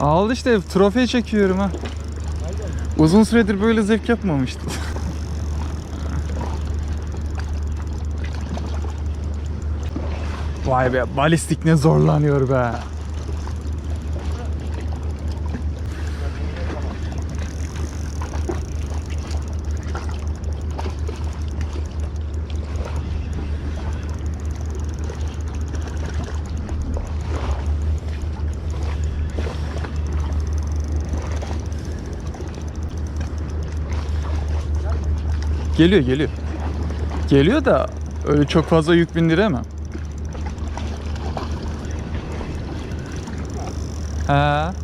Al işte trofey çekiyorum ha. Uzun süredir böyle zevk yapmamıştım. Vay be balistik ne zorlanıyor be. Geliyor geliyor. Geliyor da öyle çok fazla yük bindiremem. Ha.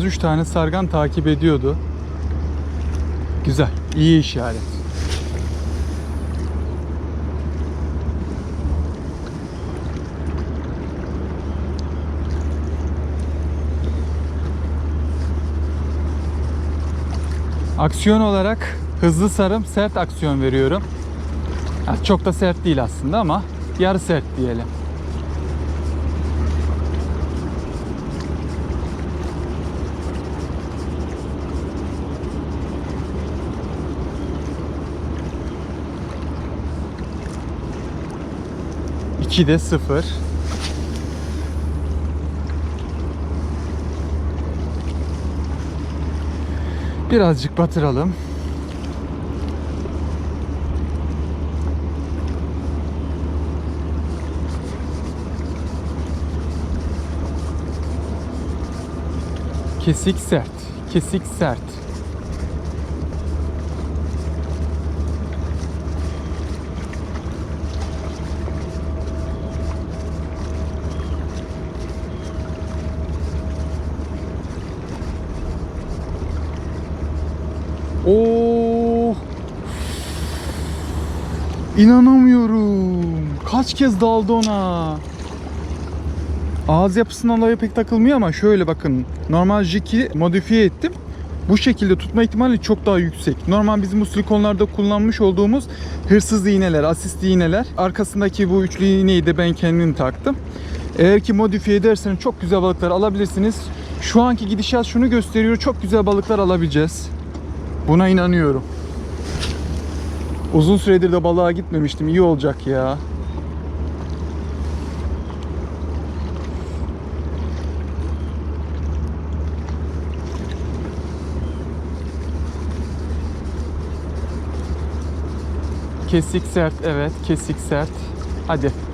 Az 3 tane sargan takip ediyordu. Güzel. iyi işaret. Aksiyon olarak hızlı sarım, sert aksiyon veriyorum. Ya çok da sert değil aslında ama yarı sert diyelim. İki de sıfır. Birazcık batıralım. Kesik sert. Kesik sert. Oo. İnanamıyorum. Kaç kez daldı ona. Ağız yapısından dolayı pek takılmıyor ama şöyle bakın. Normal jiki modifiye ettim. Bu şekilde tutma ihtimali çok daha yüksek. Normal bizim bu silikonlarda kullanmış olduğumuz hırsız iğneler, asist iğneler. Arkasındaki bu üçlü iğneyi de ben kendim taktım. Eğer ki modifiye ederseniz çok güzel balıklar alabilirsiniz. Şu anki gidişat şunu gösteriyor. Çok güzel balıklar alabileceğiz. Buna inanıyorum. Uzun süredir de balığa gitmemiştim. İyi olacak ya. Kesik sert evet kesik sert. Hadi.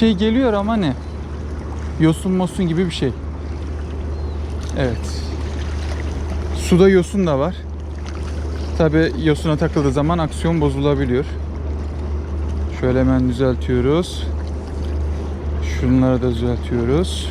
Şey geliyor ama ne? Yosun mosun gibi bir şey. Evet. Suda yosun da var. Tabi yosuna takıldığı zaman aksiyon bozulabiliyor. Şöyle hemen düzeltiyoruz. Şunları da düzeltiyoruz.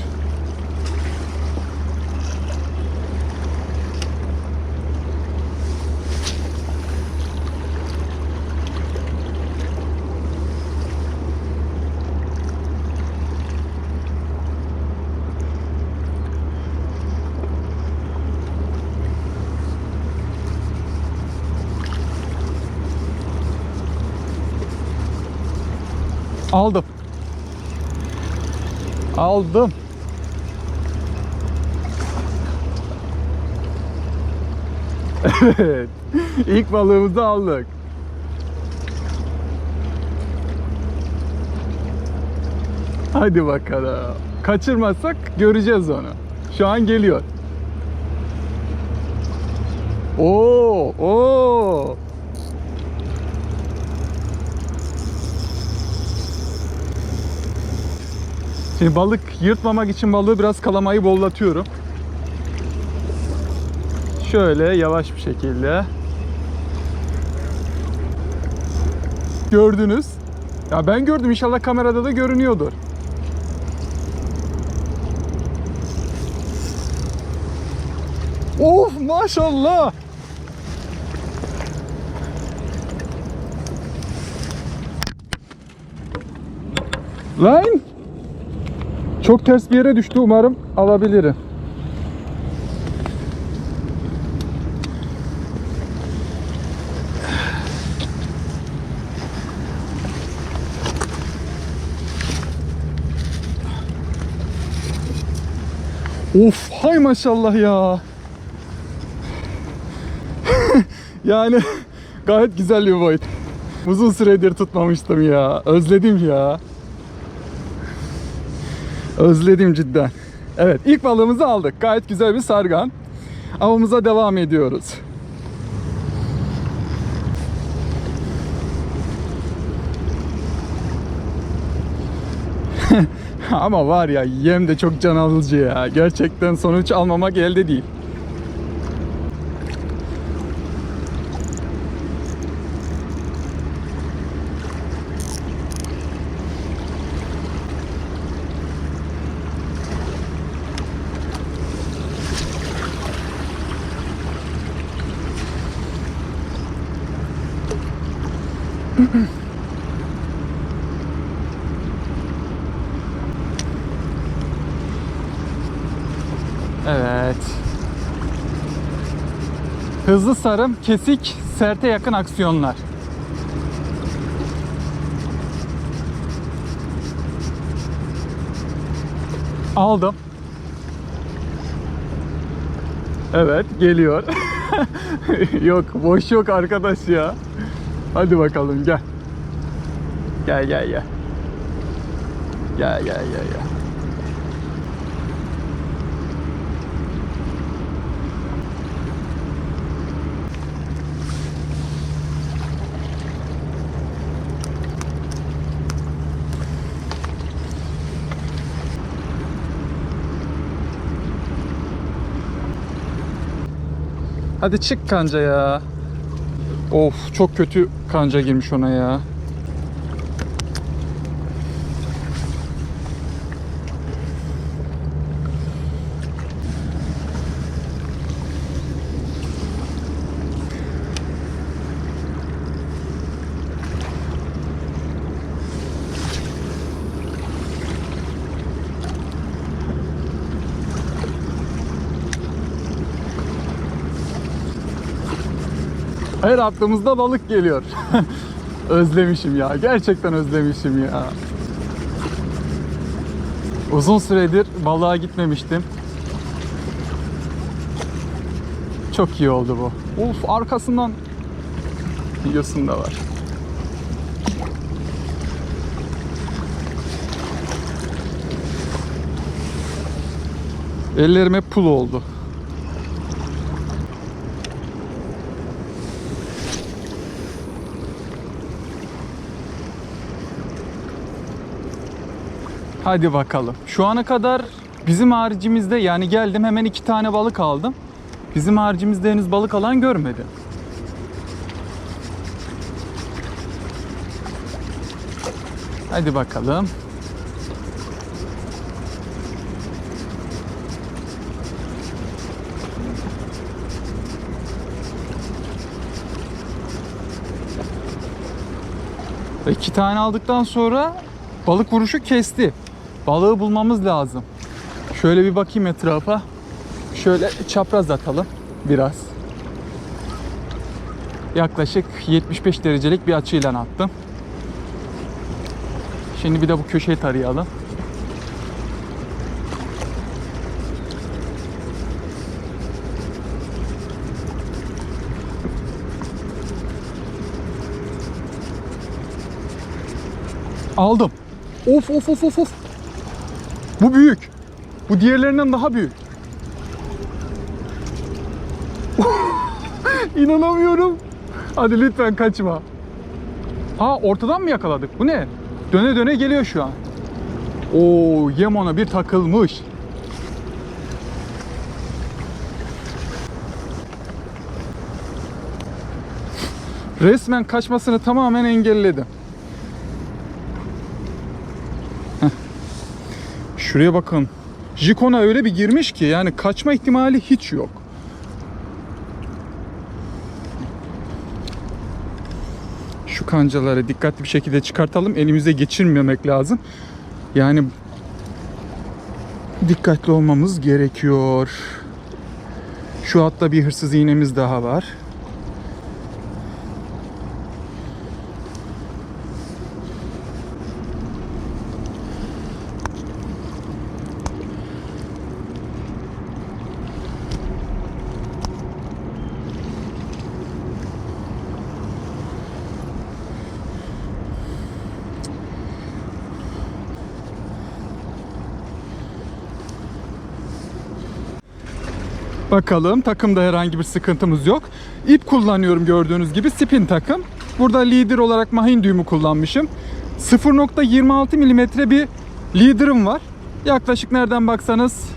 Aldım. Aldım. Evet. İlk balığımızı aldık. Hadi bakalım. Kaçırmazsak göreceğiz onu. Şu an geliyor. Oo, oo. Şimdi balık yırtmamak için balığı biraz kalamayı bollatıyorum. Şöyle yavaş bir şekilde. Gördünüz. Ya ben gördüm inşallah kamerada da görünüyordur. Of maşallah. Lan! Çok ters bir yere düştü umarım alabilirim. Of hay maşallah ya. yani gayet güzel bir boyut. Uzun süredir tutmamıştım ya. Özledim ya. Özledim cidden. Evet ilk balığımızı aldık. Gayet güzel bir sargan. Avımıza devam ediyoruz. Ama var ya yem de çok can alıcı ya. Gerçekten sonuç almamak elde değil. Evet. Hızlı sarım, kesik, serte yakın aksiyonlar. Aldım. Evet, geliyor. yok, boş yok arkadaş ya. Hadi bakalım gel. Gel gel gel. Gel gel gel gel. Hadi çık kanca ya. Of çok kötü kanca girmiş ona ya. Her aklımızda balık geliyor. özlemişim ya. Gerçekten özlemişim ya. Uzun süredir balığa gitmemiştim. Çok iyi oldu bu. Uf arkasından videosunda var. Ellerime pul oldu. Hadi bakalım. Şu ana kadar bizim haricimizde yani geldim hemen iki tane balık aldım. Bizim haricimizde henüz balık alan görmedim. Hadi bakalım. İki tane aldıktan sonra balık vuruşu kesti. Balığı bulmamız lazım. Şöyle bir bakayım etrafa. Şöyle çapraz atalım biraz. Yaklaşık 75 derecelik bir açıyla attım. Şimdi bir de bu köşeyi tarayalım. Aldım. Of of of of of. Bu büyük. Bu diğerlerinden daha büyük. İnanamıyorum. Hadi lütfen kaçma. Ha ortadan mı yakaladık? Bu ne? Döne döne geliyor şu an. Oo yem ona bir takılmış. Resmen kaçmasını tamamen engelledim. Şuraya bakın. Jikona öyle bir girmiş ki yani kaçma ihtimali hiç yok. Şu kancaları dikkatli bir şekilde çıkartalım. Elimize geçirmemek lazım. Yani dikkatli olmamız gerekiyor. Şu hatta bir hırsız iğnemiz daha var. Bakalım takımda herhangi bir sıkıntımız yok. İp kullanıyorum gördüğünüz gibi spin takım. Burada lider olarak mahin düğümü kullanmışım. 0.26 milimetre bir lider'ım var. Yaklaşık nereden baksanız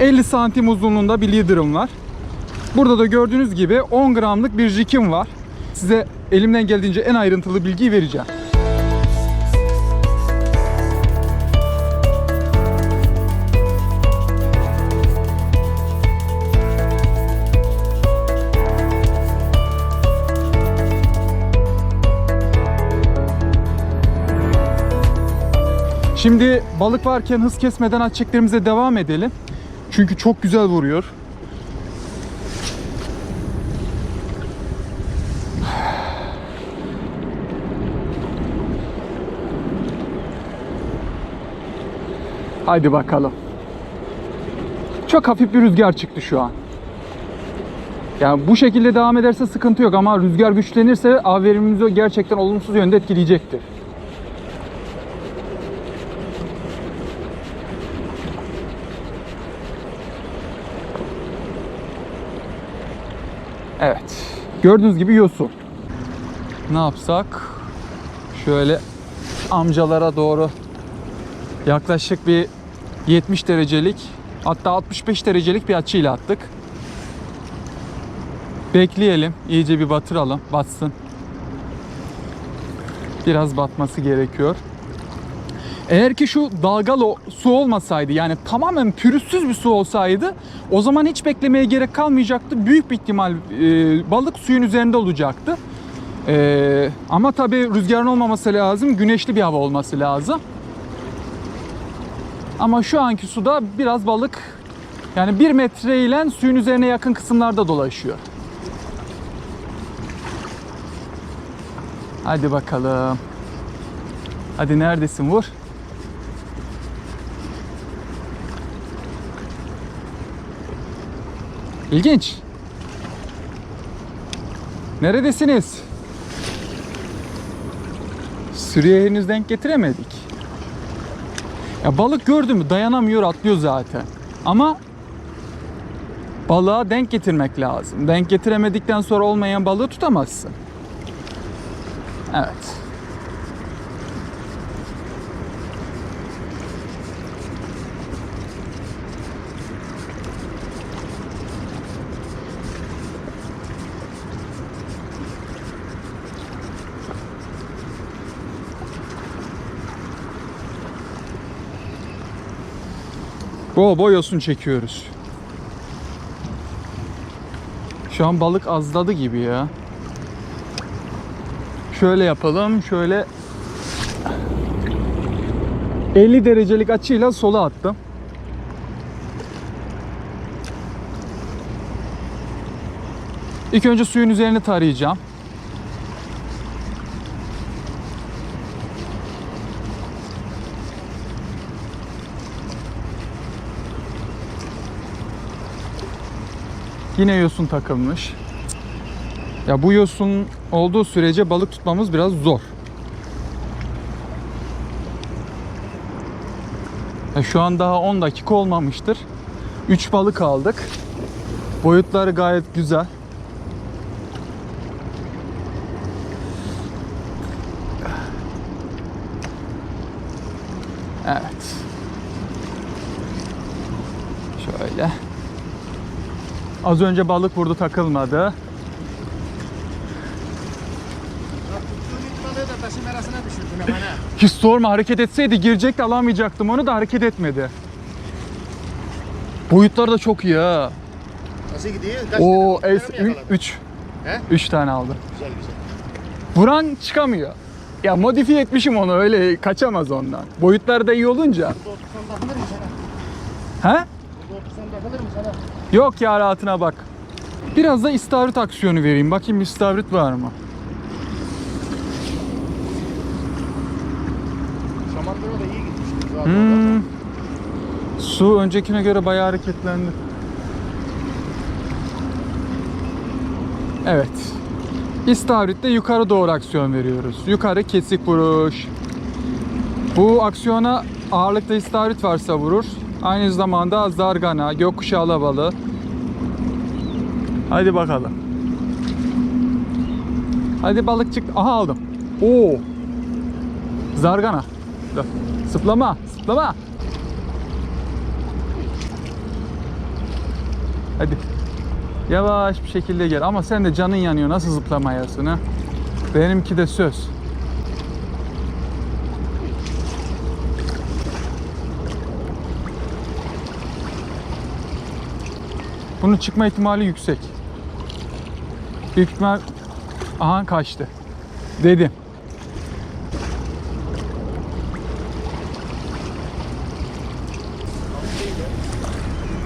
50 santim uzunluğunda bir lider'ım var. Burada da gördüğünüz gibi 10 gramlık bir jikim var. Size elimden geldiğince en ayrıntılı bilgiyi vereceğim. Şimdi balık varken hız kesmeden at çeklerimize devam edelim. Çünkü çok güzel vuruyor. Haydi bakalım. Çok hafif bir rüzgar çıktı şu an. Yani bu şekilde devam ederse sıkıntı yok ama rüzgar güçlenirse av verimimizi gerçekten olumsuz yönde etkileyecektir. Evet. Gördüğünüz gibi yosun. Ne yapsak? Şöyle amcalara doğru yaklaşık bir 70 derecelik hatta 65 derecelik bir açıyla attık. Bekleyelim. iyice bir batıralım. Batsın. Biraz batması gerekiyor. Eğer ki şu dalgalı su olmasaydı yani tamamen pürüzsüz bir su olsaydı o zaman hiç beklemeye gerek kalmayacaktı. Büyük bir ihtimal e, balık suyun üzerinde olacaktı. E, ama tabii rüzgarın olmaması lazım. Güneşli bir hava olması lazım. Ama şu anki suda biraz balık yani bir metre ile suyun üzerine yakın kısımlarda dolaşıyor. Hadi bakalım. Hadi neredesin vur. İlginç. Neredesiniz? Sürüye henüz denk getiremedik. Ya balık gördü mü dayanamıyor atlıyor zaten. Ama balığa denk getirmek lazım. Denk getiremedikten sonra olmayan balığı tutamazsın. Evet. Bol bol yosun çekiyoruz. Şu an balık azladı gibi ya. Şöyle yapalım. Şöyle 50 derecelik açıyla sola attım. İlk önce suyun üzerini tarayacağım. Yine yosun takılmış. Ya bu yosun olduğu sürece balık tutmamız biraz zor. Ya şu an daha 10 dakika olmamıştır. 3 balık aldık. Boyutları gayet güzel. Evet. Şöyle. Az önce balık vurdu takılmadı. Hiç sorma hareket etseydi girecekti alamayacaktım onu da hareket etmedi. Boyutları da çok iyi ha. Nasıl gidiyor? Kaç O tane es balık mı yakaladın? 3 He? 3 tane aldı. Güzel güzel. Vuran çıkamıyor. Ya modifiye etmişim onu öyle kaçamaz ondan. Boyutları da iyi olunca. Burada otursan takılır mı sana? He? Burada otursan takılır mı sana? Yok ya rahatına bak. Biraz da istavrit aksiyonu vereyim. Bakayım istavrit var mı? Şamandıra da iyi gitmiştir zaten. Hmm. Su öncekine göre bayağı hareketlendi. Evet. İstavritte yukarı doğru aksiyon veriyoruz. Yukarı kesik vuruş. Bu aksiyona ağırlıkta istavrit varsa vurur. Aynı zamanda zargana, gökkuşağı alabalığı. Hadi bakalım. Hadi balık çıktı. Aha aldım. Oo. Zargana. Dur. Sıplama, sıplama. Hadi. Yavaş bir şekilde gel. Ama sen de canın yanıyor. Nasıl zıplamayasın ha? Benimki de söz. Bunun çıkma ihtimali yüksek. Büyük ihtimal aha kaçtı. Dedim.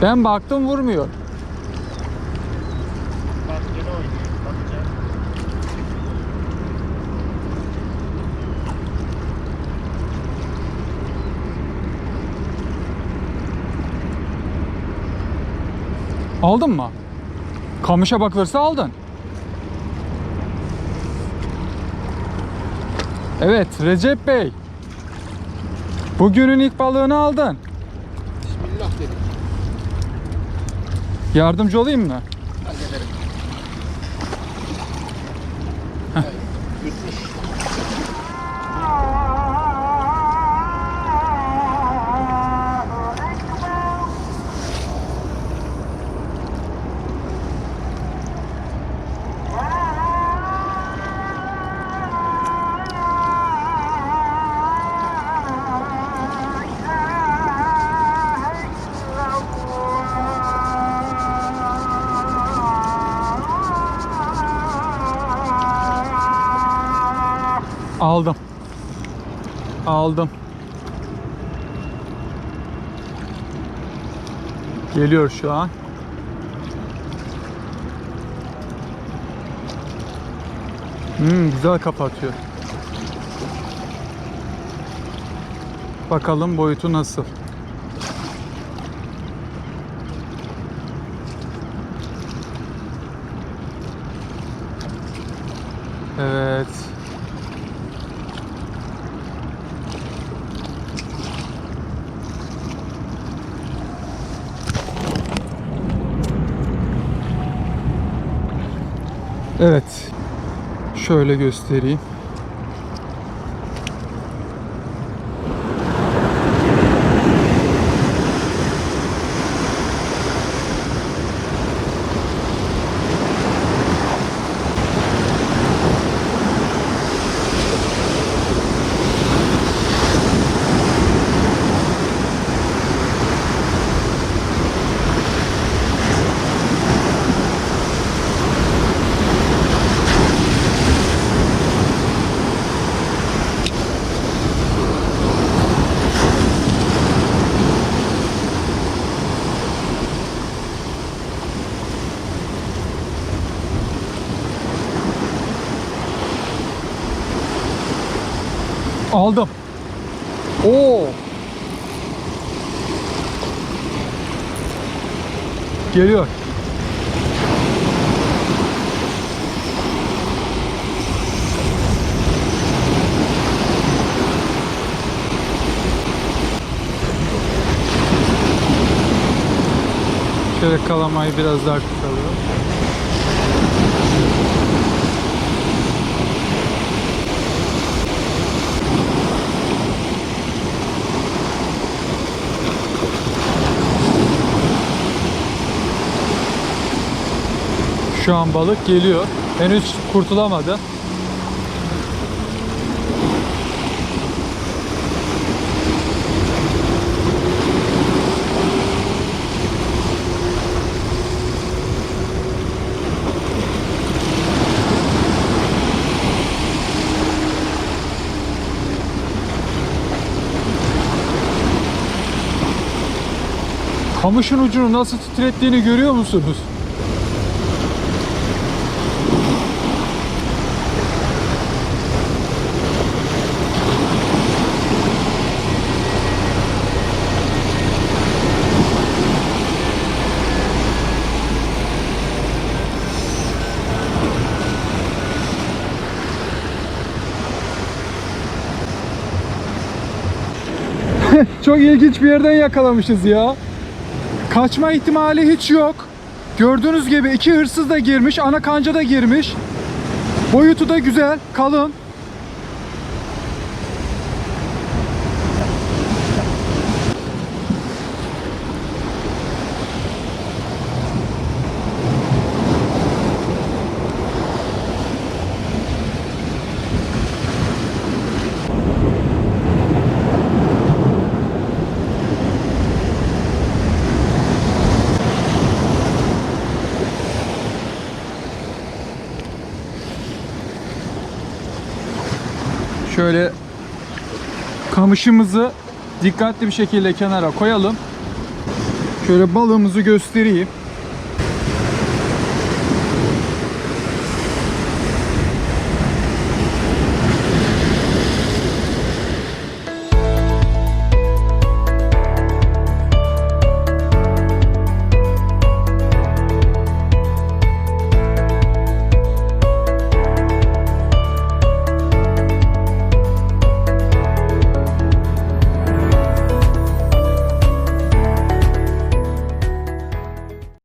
Ben baktım vurmuyor. Aldın mı? Kamışa bakılırsa aldın. Evet Recep Bey. Bugünün ilk balığını aldın. Bismillah dedim. Yardımcı olayım mı? Aldım. Aldım. Geliyor şu an. Hmm, güzel kapatıyor. Bakalım boyutu nasıl. Evet. Evet. Şöyle göstereyim. Aldım. Oo. Geliyor. Şöyle kalamayı biraz daha kısalım. Şu an balık geliyor. Henüz kurtulamadı. Kamışın ucunu nasıl titrettiğini görüyor musunuz? Çok ilginç bir yerden yakalamışız ya. Kaçma ihtimali hiç yok. Gördüğünüz gibi iki hırsız da girmiş, ana kanca da girmiş. Boyutu da güzel, kalın. Şöyle kamışımızı dikkatli bir şekilde kenara koyalım. Şöyle balığımızı göstereyim.